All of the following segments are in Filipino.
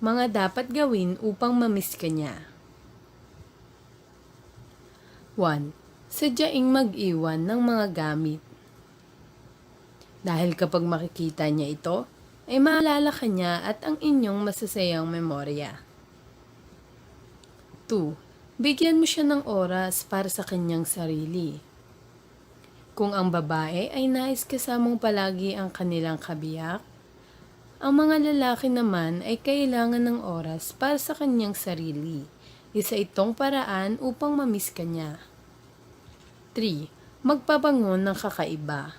Mga dapat gawin upang mamiss ka niya. 1. Sadyaing mag-iwan ng mga gamit. Dahil kapag makikita niya ito, ay maalala ka niya at ang inyong masasayang memorya. 2. Bigyan mo siya ng oras para sa kanyang sarili. Kung ang babae ay nais kasamang palagi ang kanilang kabiyak, ang mga lalaki naman ay kailangan ng oras para sa kanyang sarili. Isa itong paraan upang mamiss ka niya. 3. Magpabangon ng kakaiba.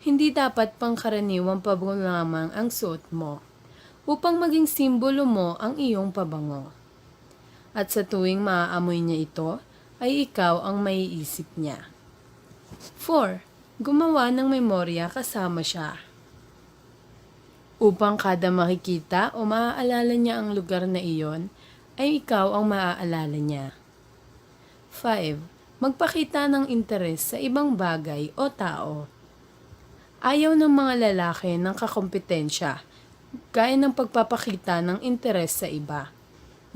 Hindi dapat pangkaraniwang pabango lamang ang suot mo upang maging simbolo mo ang iyong pabango. At sa tuwing maaamoy niya ito, ay ikaw ang maiisip niya. 4. Gumawa ng memorya kasama siya. Upang kada makikita o maaalala niya ang lugar na iyon, ay ikaw ang maaalala niya. 5. Magpakita ng interes sa ibang bagay o tao. Ayaw ng mga lalaki ng kakompetensya, gaya ng pagpapakita ng interes sa iba.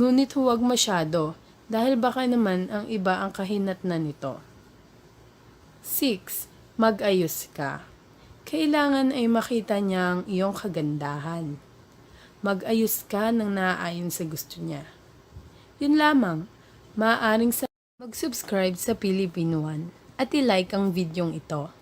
Ngunit huwag masyado dahil baka naman ang iba ang kahinatnan nito. 6. Mag-ayos ka. Kailangan ay makita niya ang iyong kagandahan. Mag-ayos ka ng naaayon sa gusto niya. Yun lamang, maaaring sa mag-subscribe sa Philippine One at i-like ang videong ito.